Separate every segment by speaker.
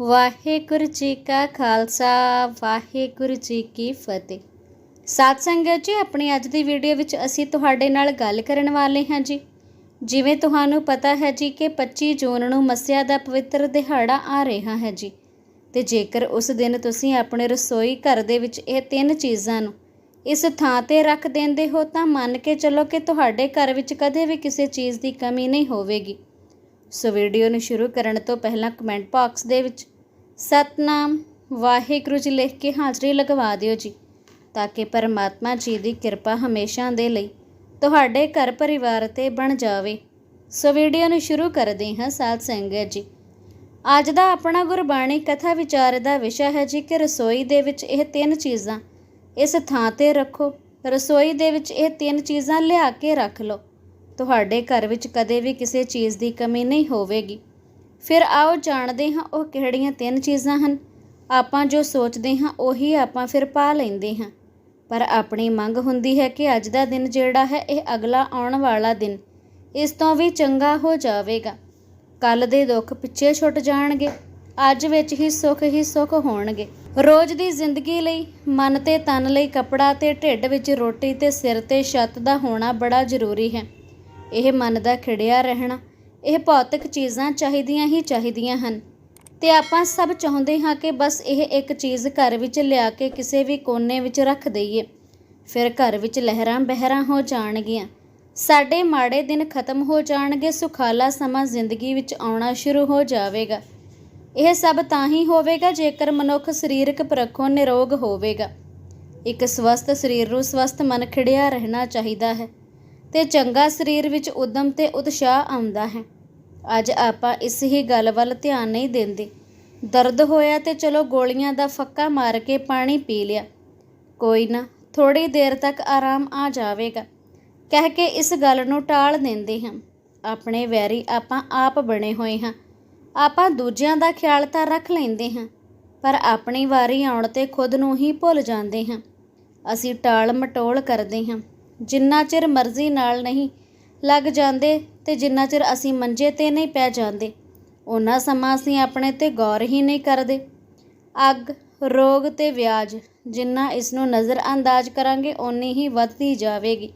Speaker 1: ਵਾਹਿਗੁਰੂ ਜੀ ਕਾ ਖਾਲਸਾ, ਵਾਹਿਗੁਰੂ ਜੀ ਕੀ ਫਤਿਹ। ਸਾਧ ਸੰਗਤ ਜੀ, ਆਪਣੀ ਅੱਜ ਦੀ ਵੀਡੀਓ ਵਿੱਚ ਅਸੀਂ ਤੁਹਾਡੇ ਨਾਲ ਗੱਲ ਕਰਨ ਵਾਲੇ ਹਾਂ ਜੀ। ਜਿਵੇਂ ਤੁਹਾਨੂੰ ਪਤਾ ਹੈ ਜੀ ਕਿ 25 ਜੂਨ ਨੂੰ ਮੱਸਿਆ ਦਾ ਪਵਿੱਤਰ ਦਿਹਾੜਾ ਆ ਰਿਹਾ ਹੈ ਜੀ। ਤੇ ਜੇਕਰ ਉਸ ਦਿਨ ਤੁਸੀਂ ਆਪਣੇ ਰਸੋਈ ਘਰ ਦੇ ਵਿੱਚ ਇਹ ਤਿੰਨ ਚੀਜ਼ਾਂ ਨੂੰ ਇਸ ਥਾਂ ਤੇ ਰੱਖ ਦਿੰਦੇ ਹੋ, ਤਾਂ ਮੰਨ ਕੇ ਚੱਲੋ ਕਿ ਤੁਹਾਡੇ ਘਰ ਵਿੱਚ ਕਦੇ ਵੀ ਕਿਸੇ ਚੀਜ਼ ਦੀ ਕਮੀ ਨਹੀਂ ਹੋਵੇਗੀ। ਸੋ ਵੀਡੀਓ ਨੂੰ ਸ਼ੁਰੂ ਕਰਨ ਤੋਂ ਪਹਿਲਾਂ ਕਮੈਂਟ ਬਾਕਸ ਦੇ ਵਿੱਚ, ਸਤਨਾਮ, ਵਾਹਿਗੁਰੂ ਜੀ ਲਿਖ ਕੇ ਹਾਜ਼ਰੀ ਲਗਵਾ ਦਿਓ ਜੀ, ਤਾਂ ਕਿ ਪਰਮਾਤਮਾ ਜੀ ਦੀ ਕਿਰਪਾ ਹਮੇਸ਼ਾ ਦੇ ਲਈ ਤੁਹਾਡੇ ਘਰ ਪਰਿਵਾਰ ਤੇ ਬਣ ਜਾਵੇ। ਸੋ ਵੀਡੀਓ ਨੂੰ ਸ਼ੁਰੂ ਕਰਦੇ ਹਾਂ ਸਾਧ ਸੰਗਤ ਜੀ। ਅੱਜ ਦਾ ਆਪਣਾ ਗੁਰਬਾਣੀ ਕਥਾ ਵਿਚਾਰ ਦਾ ਵਿਸ਼ਾ ਹੈ ਜੀ ਕਿ ਰਸੋਈ ਦੇ ਵਿੱਚ ਇਹ ਤਿੰਨ ਚੀਜ਼ਾਂ, ਇਸ ਥਾਂ ਤੇ ਰੱਖੋ, ਰਸੋਈ ਦੇ ਵਿੱਚ ਇਹ ਤਿੰਨ ਚੀਜ਼ਾਂ ਲਿਆ ਕੇ ਰੱਖ ਲਓ। ਤੁਹਾਡੇ ਘਰ ਵਿੱਚ ਕਦੇ ਵੀ ਕਿਸੇ ਚੀਜ਼ ਦੀ ਕਮੀ ਨਹੀਂ ਹੋਵੇਗੀ। ਫਿਰ ਆਓ ਜਾਣਦੇ ਹਾਂ ਉਹ ਕਿਹੜੀਆਂ ਤਿੰਨ ਚੀਜ਼ਾਂ ਹਨ। ਆਪਾਂ ਜੋ ਸੋਚਦੇ ਹਾਂ ਉਹੀ ਆਪਾਂ ਫਿਰ ਪਾ ਲੈਂਦੇ ਹਾਂ। ਪਰ ਆਪਣੀ ਮੰਗ ਹੁੰਦੀ ਹੈ ਕਿ ਅੱਜ ਦਾ ਦਿਨ ਜਿਹੜਾ ਹੈ ਇਹ ਅਗਲਾ ਆਉਣ ਵਾਲਾ ਦਿਨ, ਇਸ ਤੋਂ ਵੀ ਚੰਗਾ ਹੋ ਜਾਵੇਗਾ। ਕੱਲ ਦੇ ਦੁੱਖ ਪਿੱਛੇ ਛੁੱਟ ਜਾਣਗੇ, ਅੱਜ ਵਿੱਚ ਹੀ ਸੁੱਖ ਹੀ ਸੁੱਖ ਹੋਣਗੇ। ਰੋਜ਼ ਦੀ ਜ਼ਿੰਦਗੀ ਲਈ, ਮਨ ਤੇ ਤਨ ਲਈ ਕਪੜਾ ਤੇ ਢਿੱਡ ਵਿੱਚ ਰੋਟੀ ਤੇ ਸਿਰ ਤੇ ਛੱਤ ਦਾ ਹੋਣਾ ਬੜਾ ਜ਼ਰੂਰੀ ਹੈ। ਇਹ ਮਨ ਦਾ ਖਿੜਿਆ ਰਹਿਣਾ। ਇਹ ਭੌਤਿਕ ਚੀਜ਼ਾਂ ਚਾਹੀਦੀਆਂ ਹੀ ਚਾਹੀਦੀਆਂ ਹਨ। ਤੇ ਆਪਾਂ ਸਭ ਚਾਹੁੰਦੇ ਹਾਂ ਕਿ ਬਸ ਇਹ ਇੱਕ ਚੀਜ਼ ਘਰ ਵਿੱਚ ਲਿਆ ਕੇ ਕਿਸੇ ਵੀ ਕੋਨੇ ਵਿੱਚ ਰੱਖ ਦਈਏ। ਫਿਰ ਘਰ ਵਿੱਚ ਲਹਿਰਾਂ ਬਹਿਰਾਂ ਹੋ ਜਾਣਗੀਆਂ। ਸਾਡੇ ਮਾੜੇ ਦਿਨ ਖਤਮ ਹੋ ਜਾਣਗੇ, ਸੁਖਾਲਾ ਸਮਾਂ ਜ਼ਿੰਦਗੀ ਵਿੱਚ ਆਉਣਾ ਸ਼ੁਰੂ ਹੋ ਜਾਵੇਗਾ। ਇਹ ਸਭ ਤਾਂ ਹੀ ਹੋਵੇਗਾ ਜੇਕਰ ਮਨੁੱਖ ਸਰੀਰਕ ਪਰਖੋਂ ਨਿਰੋਗ ਹੋਵੇਗਾ। ਇੱਕ ਸਵਸਥ ਸਰੀਰ ਨੂੰ ਸਵਸਥ ਮਨ ਖਿੜਿਆ ਰਹਿਣਾ ਚਾਹੀਦਾ ਹੈ। ਤੇ ਚੰਗਾ ਸਰੀਰ ਵਿੱਚ ਉਦਮ ਤੇ ਉਤਸ਼ਾਹ ਆਉਂਦਾ ਹੈ। ਅੱਜ ਆਪਾਂ ਇਸ ਹੀ ਗੱਲ ਵੱਲ ਧਿਆਨ ਨਹੀਂ ਦਿੰਦੇ। ਦਰਦ ਹੋਇਆ ਤੇ ਚਲੋ ਗੋਲੀਆਂ ਦਾ ਫੱਕਾ ਮਾਰ ਕੇ ਪਾਣੀ ਪੀ ਲਿਆ। ਕੋਈ ਨਾ ਥੋੜੀ ਦੇਰ ਤੱਕ ਆਰਾਮ ਆ ਜਾਵੇਗਾ। ਕਹਿ ਕੇ ਇਸ ਗੱਲ ਨੂੰ ਟਾਲ ਦਿੰਦੇ ਹਾਂ। ਆਪਣੇ ਵੈਰੀ ਆਪਾਂ ਆਪ ਬਣੇ ਹੋਏ ਹਾਂ। ਆਪਾਂ ਦੂਜਿਆਂ ਦਾ ਖਿਆਲ ਤਾਂ ਰੱਖ ਲੈਂਦੇ ਹਾਂ, ਪਰ ਆਪਣੀ ਵਾਰੀ ਆਉਣ ਤੇ ਖੁਦ ਨੂੰ ਹੀ ਭੁੱਲ ਜਾਂਦੇ ਹਾਂ। ਅਸੀਂ ਟਾਲ ਮਟੋਲ ਕਰਦੇ ਹਾਂ। ਜਿੰਨਾ ਚਿਰ ਮਰਜ਼ੀ ਨਾਲ ਨਹੀਂ ਲੱਗ ਜਾਂਦੇ ਤੇ ਜਿੰਨਾ ਚਿਰ ਅਸੀਂ ਮੰਜੇ ਤੇ ਨਹੀਂ ਪੈ ਜਾਂਦੇ, ਉਹਨਾਂ ਸਮਾਂ ਅਸੀਂ ਆਪਣੇ ਤੇ ਗੌਰ ਹੀ ਨਹੀਂ ਕਰਦੇ। ਅੱਗ, ਰੋਗ ਤੇ ਵਿਆਜ ਜਿੰਨਾ ਇਸ ਨੂੰ ਨਜ਼ਰ ਅੰਦਾਜ਼ ਕਰਾਂਗੇ, ਓਨੀ ਹੀ ਵੱਧਦੀ ਜਾਵੇਗੀ।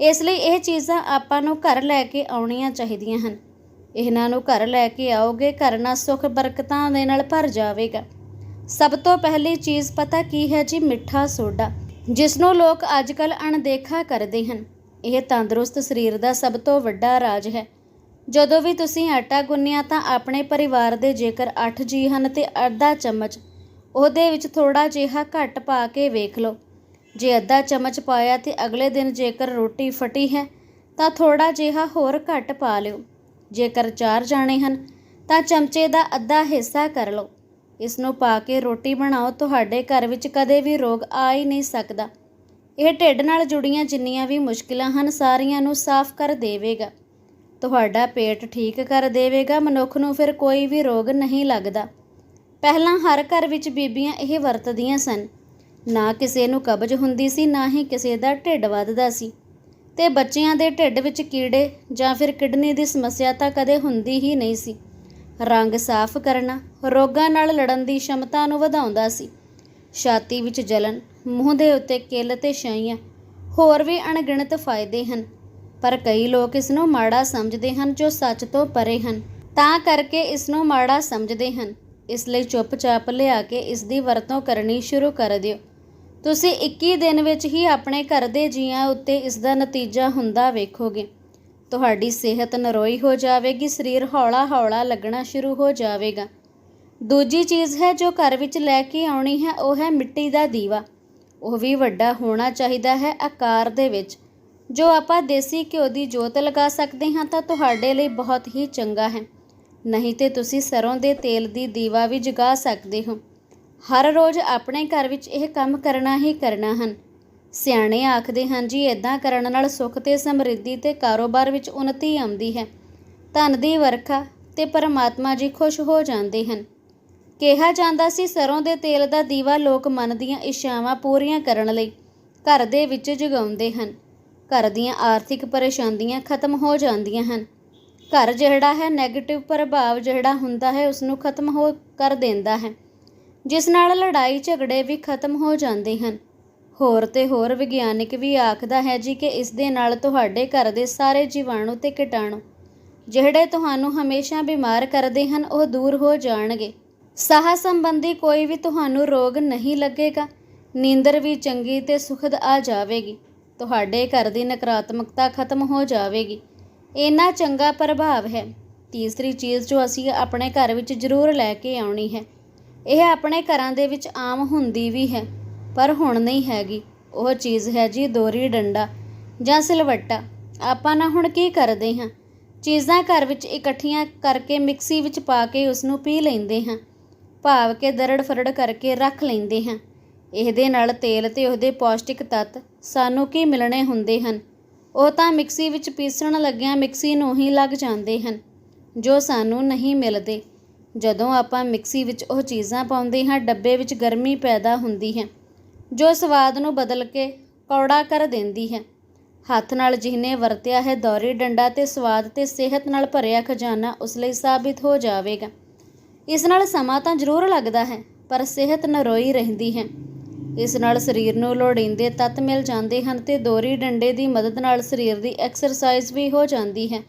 Speaker 1: ਇਸ ਲਈ ਇਹ ਚੀਜ਼ਾਂ ਆਪਾਂ ਨੂੰ ਘਰ ਲੈ ਕੇ ਆਉਣੀਆਂ ਚਾਹੀਦੀਆਂ ਹਨ। ਇਹਨਾਂ ਨੂੰ ਘਰ ਲੈ ਕੇ ਆਓਗੇ, ਘਰ ਨਾਲ ਸੁੱਖ ਬਰਕਤਾਂ ਦੇ ਨਾਲ ਭਰ ਜਾਵੇਗਾ। ਸਭ ਤੋਂ ਪਹਿਲੀ ਚੀਜ਼ ਪਤਾ ਕੀ ਹੈ ਜੀ? ਮਿੱਠਾ ਸੋਡਾ। ਜਿਸ ਨੂੰ ਲੋਕ ਅੱਜਕੱਲ ਅਣਦੇਖਾ ਕਰਦੇ ਹਨ। ਇਹ ਤੰਦਰੁਸਤ ਸਰੀਰ ਦਾ ਸਭ ਤੋਂ ਵੱਡਾ ਰਾਜ ਹੈ। ਜਦੋਂ ਵੀ ਤੁਸੀਂ ਆਟਾ ਗੁੰਨਿਆ ਤਾਂ ਆਪਣੇ ਪਰਿਵਾਰ ਦੇ ਜੇਕਰ 8 ਜੀ ਹਨ ਤੇ ਅੱਧਾ ਚਮਚ, ਉਹਦੇ ਵਿੱਚ ਥੋੜਾ ਜਿਹਾ ਘੱਟ ਪਾ ਕੇ ਵੇਖ ਲਓ। ਜੇ ਅੱਧਾ ਚਮਚ ਪਾਇਆ ਤੇ ਅਗਲੇ ਦਿਨ ਜੇਕਰ ਰੋਟੀ ਫਟੀ ਹੈ, ਤਾਂ ਥੋੜਾ ਜਿਹਾ ਹੋਰ ਘੱਟ ਪਾ ਲਿਓ। ਜੇਕਰ ਚਾਰ ਜਾਣੇ ਹਨ, ਤਾਂ ਚਮਚੇ ਦਾ ਅੱਧਾ ਹਿੱਸਾ ਕਰ ਲਓ। ਇਸ ਨੂੰ ਪਾ ਕੇ ਰੋਟੀ ਬਣਾਓ, ਤੁਹਾਡੇ ਘਰ ਵਿੱਚ ਕਦੇ ਵੀ ਰੋਗ ਆ ਹੀ ਨਹੀਂ ਸਕਦਾ। ਇਹ ਢਿੱਡ ਨਾਲ ਜੁੜੀਆਂ ਜਿੰਨੀਆਂ ਵੀ ਮੁਸ਼ਕਿਲਾਂ ਹਨ, ਸਾਰੀਆਂ ਨੂੰ ਸਾਫ਼ ਕਰ ਦੇਵੇਗਾ। ਤੁਹਾਡਾ ਪੇਟ ਠੀਕ ਕਰ ਦੇਵੇਗਾ, ਮਨੁੱਖ ਨੂੰ ਫਿਰ ਕੋਈ ਵੀ ਰੋਗ ਨਹੀਂ ਲੱਗਦਾ। ਪਹਿਲਾਂ ਹਰ ਘਰ ਵਿੱਚ ਬੀਬੀਆਂ ਇਹ ਵਰਤਦੀਆਂ ਸਨ। ਨਾ ਕਿਸੇ ਨੂੰ ਕਬਜ਼ ਹੁੰਦੀ ਸੀ, ਨਾ ਹੀ ਕਿਸੇ ਦਾ ਢਿੱਡ ਵੱਧਦਾ ਸੀ। ਤੇ ਬੱਚਿਆਂ ਦੇ ਢਿੱਡ ਵਿੱਚ ਕੀੜੇ ਜਾਂ ਫਿਰ ਕਿਡਨੀ ਦੀ ਸਮੱਸਿਆ ਤਾਂ ਕਦੇ ਹੁੰਦੀ ਹੀ ਨਹੀਂ ਸੀ। ਰੰਗ ਸਾਫ਼ ਕਰਨਾ ਰੋਗਾਂ ਨਾਲ ਲੜਨ ਦੀ ਸ਼ਮਤਾ ਨੂੰ ਵਧਾਉਂਦਾ ਸੀ। ਛਾਤੀ ਵਿੱਚ ਜਲਨ ਮੂੰਹ ਦੇ ਉੱਤੇ ਕਿੱਲ ਤੇ ਛਾਈਆਂ, ਹੋਰ ਵੀ ਅਣਗਿਣਤ ਫਾਇਦੇ ਹਨ। ਪਰ ਕਈ ਲੋਕ ਇਸ ਨੂੰ ਮਾੜਾ ਸਮਝਦੇ ਹਨ ਜੋ ਸੱਚ ਤੋਂ ਪਰੇ ਹਨ। ਤਾਂ ਕਰਕੇ ਇਸ ਨੂੰ ਮਾੜਾ ਸਮਝਦੇ ਹਨ। ਇਸ ਲਈ ਚੁੱਪਚਾਪ ਲਿਆ ਕੇ ਇਸ ਦੀ ਵਰਤੋਂ ਕਰਨੀ ਸ਼ੁਰੂ ਕਰ ਦਿਓ। ਤੁਸੀਂ 21 ਦਿਨ ਵਿੱਚ ਹੀ ਆਪਣੇ ਘਰ ਦੇ ਜੀਆਂ ਉੱਤੇ ਇਸ ਦਾ ਨਤੀਜਾ ਹੁੰਦਾ ਵੇਖੋਗੇ। ਤੁਹਾਡੀ ਸਿਹਤ ਨਰੋਈ ਹੋ ਜਾਵੇਗੀ, ਸਰੀਰ ਹੌਲਾ-ਹੌਲਾ ਲੱਗਣਾ ਸ਼ੁਰੂ ਹੋ ਜਾਵੇਗਾ। ਦੂਜੀ ਚੀਜ਼ ਹੈ ਜੋ ਘਰ ਵਿੱਚ ਲੈ ਕੇ ਆਉਣੀ ਹੈ, ਉਹ ਹੈ ਮਿੱਟੀ ਦਾ ਦੀਵਾ। ਉਹ ਵੀ ਵੱਡਾ ਹੋਣਾ ਚਾਹੀਦਾ ਹੈ ਆਕਾਰ ਦੇ ਵਿੱਚ। ਜੋ ਆਪਾਂ ਦੇਸੀ ਘਿਓ ਦੀ ਜੋਤ ਲਗਾ ਸਕਦੇ ਹਾਂ, ਤਾਂ ਤੁਹਾਡੇ ਲਈ ਬਹੁਤ ਹੀ ਚੰਗਾ ਹੈ। ਨਹੀਂ ਤੇ ਤੁਸੀਂ ਸਰੋਂ ਦੇ ਤੇਲ ਦੀ ਦੀਵਾ ਵੀ ਜਗਾ ਸਕਦੇ ਹੋ। ਹਰ ਰੋਜ਼ ਆਪਣੇ ਘਰ ਵਿੱਚ ਇਹ ਕੰਮ ਕਰਨਾ ਹੀ ਕਰਨਾ ਹਨ। ਸਿਆਣੇ ਆਖਦੇ ਹਨ, ਜੀ ਇਦਾਂ ਕਰਨ ਨਾਲ ਸੁੱਖ ਤੇ ਸਮਰਿੱਧੀ ਤੇ ਕਾਰੋਬਾਰ ਵਿੱਚ ਉન્નਤੀ ਆਉਂਦੀ ਹੈ। ਧਨ ਦੀ ਵਰਖਾ ਤੇ ਪਰਮਾਤਮਾ ਜੀ ਖੁਸ਼ ਹੋ ਜਾਂਦੇ ਹਨ। ਕਿਹਾ ਜਾਂਦਾ ਸੀ ਸਰੋਂ ਦੇ ਤੇਲ ਦਾ ਦੀਵਾ ਲੋਕ ਮਨ ਦੀਆਂ ਇੱਛਾਵਾਂ ਪੂਰੀਆਂ ਕਰਨ ਲਈ ਘਰ ਦੇ ਵਿੱਚ ਜਗਾਉਂਦੇ ਹਨ। ਘਰ ਦੀਆਂ ਆਰਥਿਕ ਪਰੇਸ਼ਾਨੀਆਂ ਖਤਮ ਹੋ ਜਾਂਦੀਆਂ ਹਨ। ਘਰ ਜਿਹੜਾ ਹੈ 네ਗੇਟਿਵ ਪ੍ਰਭਾਵ ਜਿਹੜਾ ਹੁੰਦਾ ਹੈ ਉਸ ਨੂੰ ਖਤਮ ਹੋ ਕਰ ਦਿੰਦਾ ਹੈ, ਜਿਸ ਨਾਲ ਲੜਾਈ ਝਗੜੇ ਵੀ ਖਤਮ ਹੋ ਜਾਂਦੇ ਹਨ। ਹੋਰ ਤੇ ਹੋਰ ਵਿਗਿਆਨਿਕ ਵੀ ਆਖਦਾ ਹੈ ਜੀ ਕਿ ਇਸ ਦੇ ਨਾਲ ਤੁਹਾਡੇ ਘਰ ਦੇ ਸਾਰੇ ਜੀਵਾਣੂ ਤੇ ਕੀਟਾਣੂ, ਜਿਹੜੇ ਤੁਹਾਨੂੰ ਹਮੇਸ਼ਾ ਬਿਮਾਰ ਕਰਦੇ ਹਨ, ਉਹ ਦੂਰ ਹੋ ਜਾਣਗੇ। ਸਾਹ ਸੰਬੰਧੀ ਕੋਈ ਵੀ ਤੁਹਾਨੂੰ ਰੋਗ ਨਹੀਂ ਲੱਗੇਗਾ। ਨੀਂਦਰ ਵੀ ਚੰਗੀ ਤੇ ਸੁਖਦ ਆ ਜਾਵੇਗੀ। ਤੁਹਾਡੇ ਘਰ ਦੀ ਨਕਾਰਾਤਮਕਤਾ ਖਤਮ ਹੋ ਜਾਵੇਗੀ। ਇੰਨਾ ਚੰਗਾ ਪ੍ਰਭਾਵ ਹੈ। ਤੀਸਰੀ ਚੀਜ਼ ਜੋ ਅਸੀਂ ਆਪਣੇ ਘਰ ਵਿੱਚ ਜ਼ਰੂਰ ਲੈ ਕੇ ਆਉਣੀ ਹੈ, ਇਹ ਆਪਣੇ ਘਰਾਂ ਦੇ ਵਿੱਚ ਆਮ ਹੁੰਦੀ ਵੀ ਹੈ, ਪਰ ਹੁਣ ਨਹੀਂ ਹੈਗੀ। ਉਹ ਚੀਜ਼ ਹੈ ਜੀ ਦੋਰੀ ਡੰਡਾ ਜਾਂ ਸਿਲਵੱਟਾ। ਆਪਾਂ ਨਾ ਹੁਣ ਕੀ ਕਰਦੇ ਹਾਂ? ਚੀਜ਼ਾਂ ਘਰ ਵਿੱਚ ਇਕੱਠੀਆਂ ਕਰਕੇ ਮਿਕਸੀ ਵਿੱਚ ਪਾ ਕੇ ਉਸ ਨੂੰ ਪੀ ਲੈਂਦੇ ਹਾਂ। ਭਾਵ ਕੇ ਦਰੜ ਫਰੜ ਕਰਕੇ ਰੱਖ ਲੈਂਦੇ ਹਾਂ। ਇਹਦੇ ਨਾਲ ਤੇਲ ਤੇ ਉਹਦੇ ਪੌਸ਼ਟਿਕ ਤੱਤ ਸਾਨੂੰ ਕੀ ਮਿਲਣੇ ਹੁੰਦੇ ਹਨ? ਉਹ ਤਾਂ ਮਿਕਸੀ ਵਿੱਚ ਪੀਸਣ ਲੱਗਿਆਂ ਮਿਕਸੀ ਨੂੰ ਹੀ ਲੱਗ ਜਾਂਦੇ ਹਨ, ਜੋ ਸਾਨੂੰ ਨਹੀਂ ਮਿਲਦੇ। ਜਦੋਂ ਆਪਾਂ ਮਿਕਸੀ ਵਿੱਚ ਉਹ ਚੀਜ਼ਾਂ ਪਾਉਂਦੇ ਹਾਂ, ਡੱਬੇ ਵਿੱਚ ਗਰਮੀ ਪੈਦਾ ਹੁੰਦੀ ਹੈ, ਜੋ ਸਵਾਦ ਨੂੰ ਬਦਲ ਕੇ ਕੌੜਾ ਕਰ ਦਿੰਦੀ ਹੈ। ਹੱਥ ਨਾਲ ਜਿਹਨੇ ਵਰਤਿਆ ਹੈ ਦੌਰੀ ਡੰਡਾ ਤੇ ਸਵਾਦ ਤੇ ਸਿਹਤ ਨਾਲ ਭਰਿਆ ਖਜ਼ਾਨਾ ਉਸ ਲਈ ਸਾਬਿਤ ਹੋ ਜਾਵੇਗਾ। ਇਸ ਨਾਲ ਸਮਾਂ ਤਾਂ ਜ਼ਰੂਰ ਲੱਗਦਾ ਹੈ, ਪਰ ਸਿਹਤ ਨਰੋਈ ਰਹਿੰਦੀ ਹੈ। ਇਸ ਨਾਲ ਸਰੀਰ ਨੂੰ ਲੋੜੀਂਦੇ ਤੱਤ ਮਿਲ ਜਾਂਦੇ ਹਨ ਤੇ ਦੋਰੀ ਡੰਡੇ ਦੀ ਮਦਦ ਨਾਲ ਸਰੀਰ ਦੀ ਐਕਸਰਸਾਈਜ਼ ਵੀ ਹੋ ਜਾਂਦੀ ਹੈ।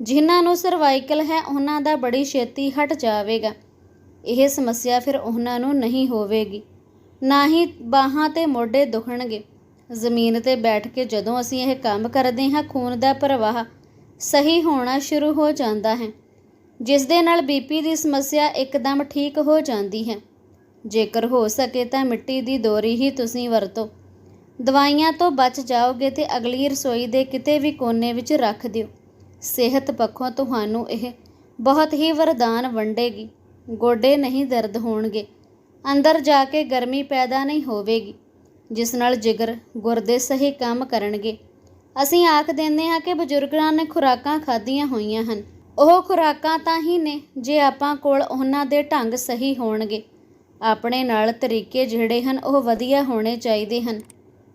Speaker 1: ਜਿਨ੍ਹਾਂ ਨੂੰ ਸਰਵਾਈਕਲ ਹੈ, ਉਹਨਾਂ ਦਾ ਬੜੀ ਛੇਤੀ ਹਟ ਜਾਵੇਗਾ। ਇਹ ਸਮੱਸਿਆ ਫਿਰ ਉਹਨਾਂ ਨੂੰ ਨਹੀਂ ਹੋਵੇਗੀ। ਨਾ ਹੀ ਬਾਹਾਂ ਤੇ ਮੋਢੇ ਦੁਖਣਗੇ। ਜ਼ਮੀਨ ਤੇ ਬੈਠ ਕੇ ਜਦੋਂ ਅਸੀਂ ਇਹ ਕੰਮ ਕਰਦੇ ਹਾਂ, ਖੂਨ ਦਾ ਪ੍ਰਵਾਹ ਸਹੀ ਹੋਣਾ ਸ਼ੁਰੂ ਹੋ ਜਾਂਦਾ ਹੈ। ਜਿਸ ਦੇ ਨਾਲ ਬੀਪੀ ਦੀ ਸਮੱਸਿਆ ਇੱਕਦਮ ਠੀਕ ਹੋ ਜਾਂਦੀ ਹੈ। ਜੇਕਰ ਹੋ ਸਕੇ ਤਾਂ ਮਿੱਟੀ ਦੀ ਦੋਰੀ ਹੀ ਤੁਸੀਂ ਵਰਤੋ। ਦਵਾਈਆਂ ਤੋਂ ਬਚ ਜਾਓਗੇ ਤੇ ਅਗਲੀ ਰਸੋਈ ਦੇ ਕਿਤੇ ਵੀ ਕੋਨੇ ਵਿੱਚ ਰੱਖ ਦਿਓ। ਸਿਹਤ ਪੱਖੋਂ ਤੁਹਾਨੂੰ ਇਹ ਬਹੁਤ ਹੀ ਵਰਦਾਨ ਵੰਡੇਗੀ। ਗੋਡੇ ਨਹੀਂ ਦਰਦ ਹੋਣਗੇ। ਅੰਦਰ ਜਾ ਕੇ ਗਰਮੀ ਪੈਦਾ ਨਹੀਂ ਹੋਵੇਗੀ, ਜਿਸ ਨਾਲ ਜਿਗਰ ਗੁਰਦੇ ਸਹੀ ਕੰਮ ਕਰਨਗੇ। ਅਸੀਂ ਆਖ ਦਿੰਦੇ ਹਾਂ ਕਿ ਬਜ਼ੁਰਗਾਂ ਨੇ ਖੁਰਾਕਾਂ ਖਾਧੀਆਂ ਹੋਈਆਂ ਹਨ। ਉਹ ਖੁਰਾਕਾਂ ਤਾਂ ਹੀ ਨੇ ਜੇ ਆਪਾਂ ਕੋਲ ਉਹਨਾਂ ਦੇ ਢੰਗ ਸਹੀ ਹੋਣਗੇ। ਆਪਣੇ ਨਾਲ ਤਰੀਕੇ ਜਿਹੜੇ ਹਨ, ਉਹ ਵਧੀਆ ਹੋਣੇ ਚਾਹੀਦੇ ਹਨ।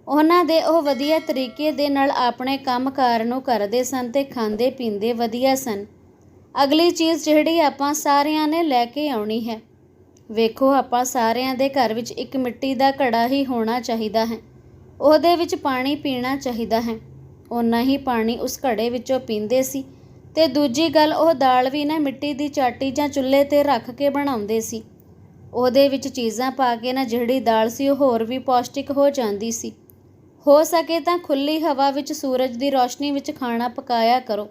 Speaker 1: ਉਹਨਾਂ ਦੇ ਉਹ ਵਧੀਆ ਤਰੀਕੇ ਦੇ ਨਾਲ ਆਪਣੇ ਕੰਮਕਾਰ ਨੂੰ ਕਰਦੇ ਸਨ ਤੇ ਖਾਂਦੇ ਪੀਂਦੇ ਵਧੀਆ ਸਨ। ਅਗਲੀ ਚੀਜ਼ ਜਿਹੜੀ ਆਪਾਂ ਸਾਰਿਆਂ ਨੇ ਲੈ ਕੇ ਆਉਣੀ ਹੈ। ਵੇਖੋ, ਆਪਾਂ ਸਾਰਿਆਂ ਦੇ ਘਰ ਵਿੱਚ ਇੱਕ ਮਿੱਟੀ ਦਾ ਘੜਾ ਹੀ ਹੋਣਾ ਚਾਹੀਦਾ ਹੈ। ਉਹਦੇ ਵਿੱਚ ਪਾਣੀ ਪੀਣਾ ਚਾਹੀਦਾ ਹੈ। ਓਨਾ ਹੀ ਪਾਣੀ ਉਸ ਘੜੇ ਵਿੱਚੋਂ ਪੀਂਦੇ ਸੀ। ਤੇ ਦੂਜੀ ਗੱਲ, ਉਹ ਦਾਲ ਵੀ ਨਾ ਮਿੱਟੀ ਦੀ ਚਾਟੀ ਜਾਂ ਚੁੱਲ੍ਹੇ ਤੇ ਰੱਖ ਕੇ ਬਣਾਉਂਦੇ ਸੀ। ਉਹਦੇ ਵਿੱਚ ਚੀਜ਼ਾਂ ਪਾ ਕੇ ਨਾ ਜਿਹੜੀ ਦਾਲ ਸੀ, ਉਹ ਹੋਰ ਵੀ ਪੌਸ਼ਟਿਕ ਹੋ ਜਾਂਦੀ ਸੀ। ਹੋ ਸਕੇ ਤਾਂ ਖੁੱਲੀ ਹਵਾ ਵਿੱਚ ਸੂਰਜ ਦੀ ਰੋਸ਼ਨੀ ਵਿੱਚ ਖਾਣਾ ਪਕਾਇਆ ਕਰੋ।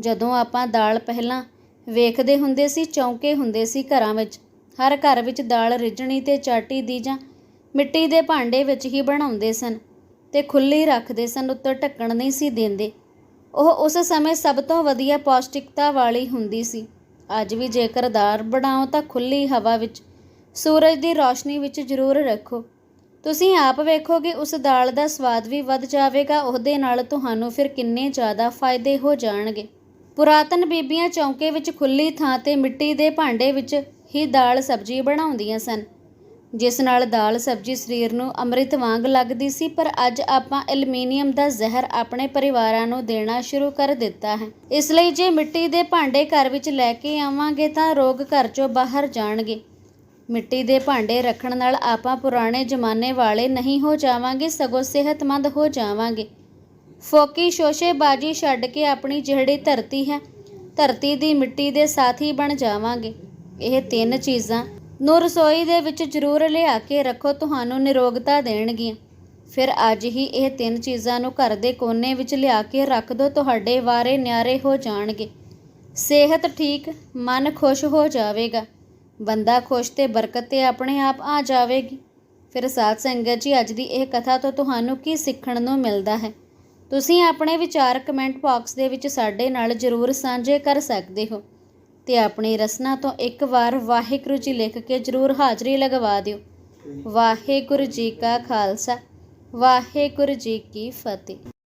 Speaker 1: ਜਦੋਂ ਆਪਾਂ ਦਾਲ ਪਹਿਲਾਂ ਵੇਖਦੇ ਹੁੰਦੇ ਸੀ, ਚੌਂਕੇ ਹੁੰਦੇ ਸੀ ਘਰਾਂ ਵਿੱਚ, ਹਰ ਘਰ ਵਿੱਚ ਦਾਲ ਰਿੱਝਣੀ ਤੇ ਚਾਟੀ ਦੀ ਜਾਂ ਮਿੱਟੀ ਦੇ ਭਾਂਡੇ ਵਿੱਚ ਹੀ ਬਣਾਉਂਦੇ ਸਨ ਤੇ ਖੁੱਲੀ ਰੱਖਦੇ ਸਨ, ਉੱਤੋਂ ਢੱਕਣ ਨਹੀਂ ਸੀ ਦਿੰਦੇ। ਉਹ ਉਸ ਸਮੇਂ ਸਭ ਤੋਂ ਵਧੀਆ ਪੌਸ਼ਟਿਕਤਾ ਵਾਲੀ ਹੁੰਦੀ ਸੀ। ਅੱਜ ਵੀ ਜੇਕਰ ਦਾਲ ਬਣਾਓ ਤਾਂ ਖੁੱਲੀ ਹਵਾ ਵਿੱਚ, ਸੂਰਜ ਦੀ ਰੌਸ਼ਨੀ ਵਿੱਚ ਜ਼ਰੂਰ ਰੱਖੋ। ਤੁਸੀਂ ਆਪ ਵੇਖੋਗੇ ਉਸ ਦਾਲ ਦਾ ਸਵਾਦ ਵੀ ਵੱਧ ਜਾਵੇਗਾ, ਉਹਦੇ ਨਾਲ ਤੁਹਾਨੂੰ ਫਿਰ ਕਿੰਨੇ ਜ਼ਿਆਦਾ ਫਾਇਦੇ ਹੋ ਜਾਣਗੇ। ਪੁਰਾਤਨ ਬੀਬੀਆਂ ਚੌਂਕੇ ਵਿੱਚ ਖੁੱਲੀ ਥਾਂ ਤੇ ਮਿੱਟੀ ਦੇ ਭਾਂਡੇ ਵਿੱਚ ਹੀ ਦਾਲ ਸਬਜ਼ੀ ਬਣਾਉਂਦੀਆਂ ਸਨ। ਜਿਸ ਨਾਲ ਦਾਲ, ਸਬਜ਼ੀ, ਸਰੀਰ ਨੂੰ ਅੰਮ੍ਰਿਤ ਵਾਂਗ ਲੱਗਦੀ ਸੀ, ਪਰ ਅੱਜ ਆਪਾਂ ਐਲੂਮੀਨੀਅਮ ਦਾ ਜ਼ਹਿਰ ਆਪਣੇ ਪਰਿਵਾਰਾਂ ਨੂੰ ਦੇਣਾ ਸ਼ੁਰੂ ਕਰ ਦਿੱਤਾ ਹੈ। ਇਸ ਲਈ ਜੇ ਮਿੱਟੀ ਦੇ ਭਾਂਡੇ ਘਰ ਵਿੱਚ ਲੈ ਕੇ ਆਵਾਂਗੇ ਤਾਂ ਰੋਗ ਘਰ ਚੋਂ ਬਾਹਰ ਜਾਣਗੇ। ਮਿੱਟੀ ਦੇ ਭਾਂਡੇ ਰੱਖਣ ਨਾਲ ਆਪਾਂ ਪੁਰਾਣੇ ਜ਼ਮਾਨੇ ਵਾਲੇ ਨਹੀਂ ਹੋ ਜਾਵਾਂਗੇ, ਸਗੋਂ ਸਿਹਤਮੰਦ ਹੋ ਜਾਵਾਂਗੇ। ਫੋਕੀ ਸ਼ੋਸ਼ੇਬਾਜ਼ੀ ਛੱਡ ਕੇ ਆਪਣੀ ਜਿਹੜੀ ਧਰਤੀ ਹੈ, ਧਰਤੀ ਦੀ ਮਿੱਟੀ ਦੇ ਸਾਥੀ ਬਣ ਜਾਵਾਂਗੇ। ਇਹ ਤਿੰਨ ਚੀਜ਼ਾਂ ਨੂੰ ਰਸੋਈ ਦੇ ਵਿੱਚ ਜ਼ਰੂਰ ਲਿਆ ਕੇ ਰੱਖੋ, ਤੁਹਾਨੂੰ ਨਿਰੋਗਤਾ ਦੇਣਗੀਆਂ। ਫਿਰ ਅੱਜ ਹੀ ਇਹ ਤਿੰਨ ਚੀਜ਼ਾਂ ਨੂੰ ਘਰ ਦੇ ਕੋਨੇ ਵਿੱਚ ਲਿਆ ਕੇ ਰੱਖ ਦਿਓ ਤੁਹਾਡੇ ਵਾਰੇ ਨਿਆਰੇ ਹੋ ਜਾਣਗੇ। ਸਿਹਤ ਠੀਕ, ਮਨ ਖੁਸ਼ ਹੋ ਜਾਵੇਗਾ। ਬੰਦਾ ਖੁਸ਼ ਤੇ ਬਰਕਤ ਤੇ ਆਪਣੇ ਆਪ ਆ ਜਾਵੇਗੀ। ਫਿਰ ਸਾਧ ਸੰਗਤ ਜੀ, ਅੱਜ ਦੀ ਇਹ ਕਥਾ ਤੋਂ ਤੁਹਾਨੂੰ ਕੀ ਸਿੱਖਣ ਨੂੰ ਮਿਲਦਾ ਹੈ? ਤੁਸੀਂ ਆਪਣੇ ਵਿਚਾਰ ਕਮੈਂਟ ਬਾਕਸ ਦੇ ਵਿੱਚ ਸਾਡੇ ਨਾਲ ਜ਼ਰੂਰ ਸਾਂਝੇ ਕਰ ਸਕਦੇ ਹੋ। ਤੇ ਆਪਣੀ ਰਸਨਾ ਤੋਂ ਇੱਕ ਵਾਰ ਵਾਹਿਗੁਰੂ ਜੀ ਲਿਖ ਕੇ ਜ਼ਰੂਰ ਹਾਜ਼ਰੀ ਲਗਵਾ ਦਿਓ। ਵਾਹਿਗੁਰੂ ਜੀ ਕਾ ਖਾਲਸਾ, ਵਾਹਿਗੁਰੂ ਜੀ ਕੀ ਫਤਿਹ।